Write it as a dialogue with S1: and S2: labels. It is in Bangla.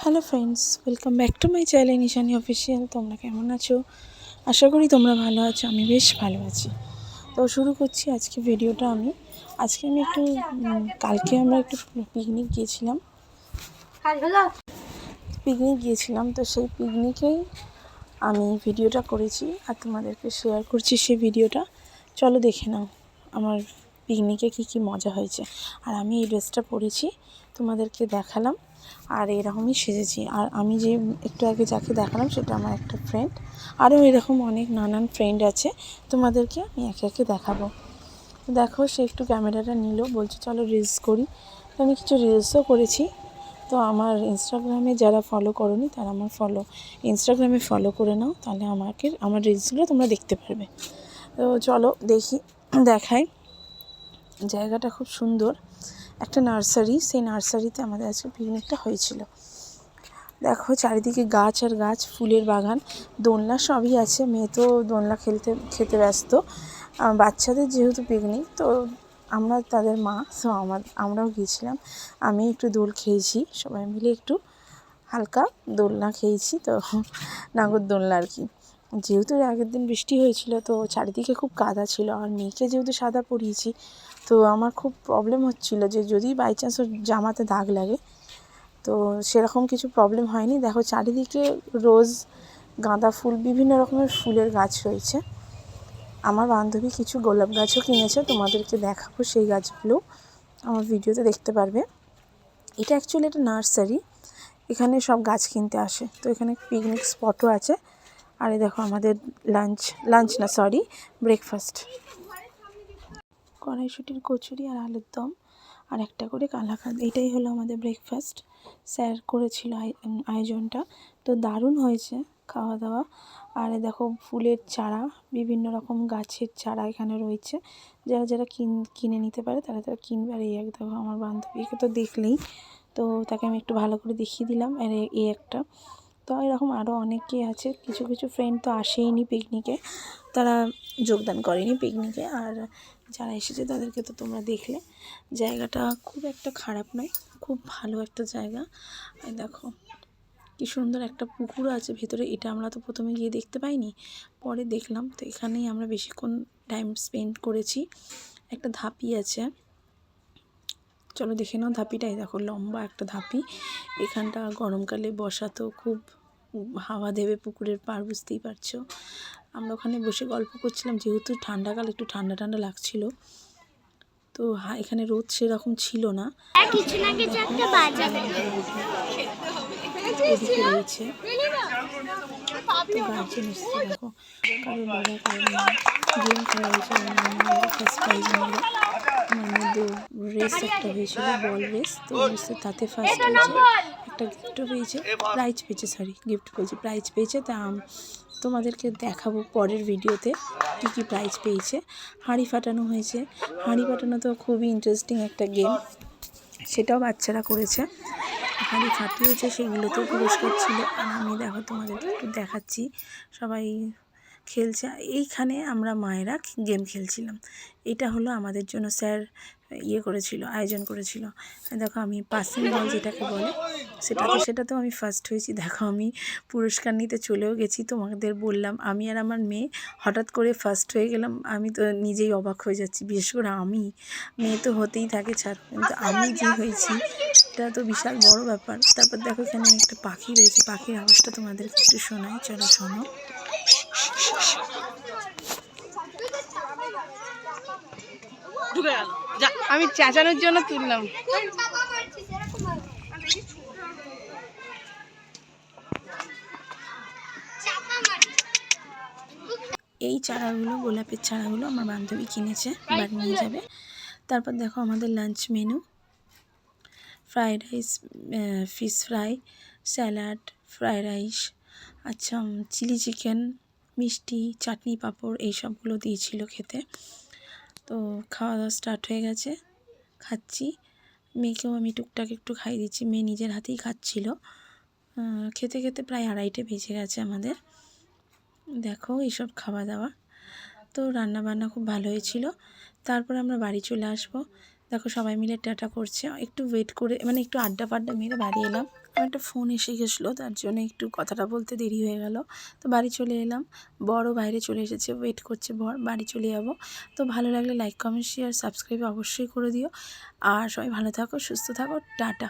S1: Hello friends welcome back to my channel Nishani official. তোমরা কেমন আছো? আশা করি তোমরা ভালো আছো আমি বেশ ভালো আছি। তো শুরু করছি আজকে ভিডিওটা আমি। আজকে আমি একটু কালকে আমরা একটু পিকনিক গিয়েছিলাম। পিকনিক গিয়েছিলাম তো সেই পিকনিকেই আমি ভিডিওটা করেছি আর তোমাদেরকে শেয়ার করছি সেই ভিডিওটা। চলো দেখে নাও আমার পিকনিকে কী কী মজা হয়েছে। আর আমি এই ড্রেসটা পরেছি তোমাদেরকে দেখালাম। আর এরকমই সেজেছি। আর আমি যে একটু আগে যাকে দেখালাম সেটা আমার একটা ফ্রেন্ড আরও এরকম অনেক নানান ফ্রেন্ড আছে। তোমাদেরকে আমি একে একে দেখাবো। দেখো, সে একটু ক্যামেরাটা নিল, বলছে, চলো রিলস করি। তো আমি কিছু রিলসও করেছি। তো আমার ইনস্টাগ্রামে যারা ফলো করনি, তারা আমার ফলো ইনস্টাগ্রামে ফলো করে নাও, তাহলে আমাকে, আমার রিলসগুলো তোমরা দেখতে পারবে। তো চলো দেখি, দেখাই। জায়গাটা খুব সুন্দর। একটা নার্সারি, সেই নার্সারিতে আমাদের আজকে পিকনিকটা হয়েছিল। দেখো চারিদিকে গাছ আর গাছ, ফুলের বাগান, দোলনা সবই আছে। মেয়ে তো দোলনা খেলতে, খেতে ব্যস্ত। বাচ্চাদের যেহেতু পিকনিক, তো আমরা তাদের মা, তো আমার, আমরাও গিয়েছিলাম। আমি একটু দোল খেয়েছি, সবাই মিলে একটু হালকা দোলনা খেয়েছি, তো নাগর দোলনা আর কি। যেহেতু আগের দিন বৃষ্টি হয়েছিল, তো চারিদিকে খুব কাদা ছিল। আর মেয়েকে যেহেতু সাদা পরিয়েছি তো আমার খুব প্রবলেম হচ্ছিল যে যদি বাই চান্স ওর জামাতে দাগ লাগে, তো সেরকম কিছু প্রবলেম হয়নি। দেখো চারিদিকে রোজ গাঁদা ফুল, বিভিন্ন রকমের ফুলের গাছ রয়েছে। আমার বান্ধবী কিছু গোলাপ গাছও কিনেছে, তোমাদেরকে দেখাবো সেই গাছগুলো। আমার ভিডিওতে দেখতে পারবে। এটা অ্যাকচুয়ালি একটা নার্সারি, এখানে সব গাছ কিনতে আসে। তো এখানে পিকনিক স্পটও আছে। আর দেখো আমাদের লাঞ্চ লাঞ্চ না সরি ব্রেকফাস্ট কড়াইশুটির কচুরি আর আলুর দম আর একটা করে কালাকাঁদ। এটাই হলো আমাদের ব্রেকফাস্ট স্যার করেছিল আয়- আয়োজনটা। তো দারুণ হয়েছে খাওয়া দাওয়া। আর দেখো ফুলের চারা, বিভিন্ন রকম গাছের চারা এখানে রয়েছে। যারা যারা কিন কিনে নিতে পারে তারা তারা কিনবে। আর এই এক দেখো আমার বান্ধবীকে তো দেখলেই। তো তাকে আমি একটু ভালো করে দেখিয়ে দিলাম। আর এই একটা। তো এরকম আরও অনেকেই আছে। কিছু কিছু ফ্রেন্ড তো আসেইনি পিকনিকে তারা যোগদান করেনি পিকনিকে আর যারা এসেছে তাদেরকে তো তোমরা দেখলে। জায়গাটা খুব একটা খারাপ নয়, খুব ভালো একটা জায়গা। এই দেখো, কি সুন্দর একটা পুকুর আছে ভেতরে, এটা আমরা তো প্রথমে গিয়ে দেখতে পাইনি, পরে দেখলাম। তো এখানেই আমরা বেশিক্ষণ টাইম স্পেন্ড করেছি। একটা ধাপি আছে। চলো দেখে নাও ধাপিটাই দেখো, লম্বা একটা ধাপি। এখানটা গরমকালে বসা তো খুব হাওয়া দেবে পুকুরের পার বুঝতেই পারছ। আমরা ওখানে বসে গল্প করছিলাম যেহেতু ঠান্ডাকাল একটু ঠান্ডা ঠান্ডা লাগছিল। তো হ্যাঁ এখানে রোদ সেরকম ছিল না।
S2: কিছু না কিছু একটা
S1: রয়েছে তো গার্জেন এসছে দেখো। কারোর বাবা কারোর মা গেম খেলা হয়েছে ফার্স্ট প্রাইজ নিল আমার মধ্যে রেস একটা হয়েছিল বল রেস তো তাতে ফার্স্ট হয়েছে। একটা গিফটও পেয়েছে প্রাইজ পেয়েছে সরি গিফট পেয়েছে প্রাইজ পেয়েছে তা তোমাদেরকে দেখাবো পরের ভিডিওতে কী কী প্রাইজ পেয়েছে। হাঁড়ি ফাটানো হয়েছে। হাঁড়ি ফাটানো তো খুবই ইন্টারেস্টিং একটা গেম সেটাও বাচ্চারা করেছে। হাঁড়ি ফাটিয়েছে সেগুলোতেও পুরস্কার ছিল। আর আমি দেখো তোমাদেরকে একটু দেখাচ্ছি। সবাই খেলছে। এইখানে আমরা মায়েরা গেম খেলছিলাম। এটা হলো আমাদের জন্য স্যার ইয়ে করেছিল, আয়োজন করেছিল। দেখো আমি পাসিং বল যেটাকে বলে সেটাতে সেটাতেও আমি ফার্স্ট হয়েছি। দেখো আমি পুরস্কার নিতে চলেও গেছি, তোমাদের বললাম। আমি আর আমার মেয়ে হঠাৎ করে ফার্স্ট হয়ে গেলাম। আমি তো নিজেই অবাক হয়ে যাচ্ছি, বিশেষ করে আমি। মেয়ে তো হতেই থাকে ছাড় কিন্তু আমি যে হয়েছি, এটা তো বিশাল বড় ব্যাপার। তারপর দেখো এখানে একটা পাখি রয়েছে। পাখির আওয়াজটা তোমাদেরকে একটু শোনাই। চলো শোনো।
S3: ঢুকে গেল আমি চেঁচানোর জন্য তুললাম।
S1: এই চারাগুলো গোলাপের চারাগুলো আমার বান্ধবী কিনেছে বাড়ি নিয়ে যাবে। তারপর দেখো আমাদের lunch menu fried rice fish fry salad fried rice আচ্ছা চিলি চিকেন মিষ্টি চাটনি পাঁপড় এই সবগুলো দিয়েছিল খেতে। তো খাওয়া দাওয়া স্টার্ট হয়ে গেছে। খাচ্ছি। মেয়েকেও আমি টুকটাক একটু খাই দিচ্ছি। মেয়ে নিজের হাতেই খাচ্ছিল। খেতে খেতে প্রায় আড়াইটে বেজে গেছে আমাদের। দেখো এইসব খাওয়া দাওয়া। তো রান্না বান্না খুব ভালো হয়েছিল। তারপর আমরা বাড়ি চলে আসব। দেখো সবাই মিলে টাটা করছে। একটু ওয়েট করে মানে একটু আড্ডা ফাড্ডা মেরে বাড়ি এলাম। আমার একটা ফোন এসে গেছিল, তার জন্য একটু কথাটা বলতে দেরি হয়ে গেল। তো বাড়ি চলে এলাম। বড় বাইরে চলে এসেছে ওয়েট করছে বর, বাড়ি চলে যাব। তো ভালো লাগলে লাইক কমেন্ট শেয়ার সাবস্ক্রাইব অবশ্যই করে দিও। আর সবাই ভালো থাকো, সুস্থ থাকো, টাটা।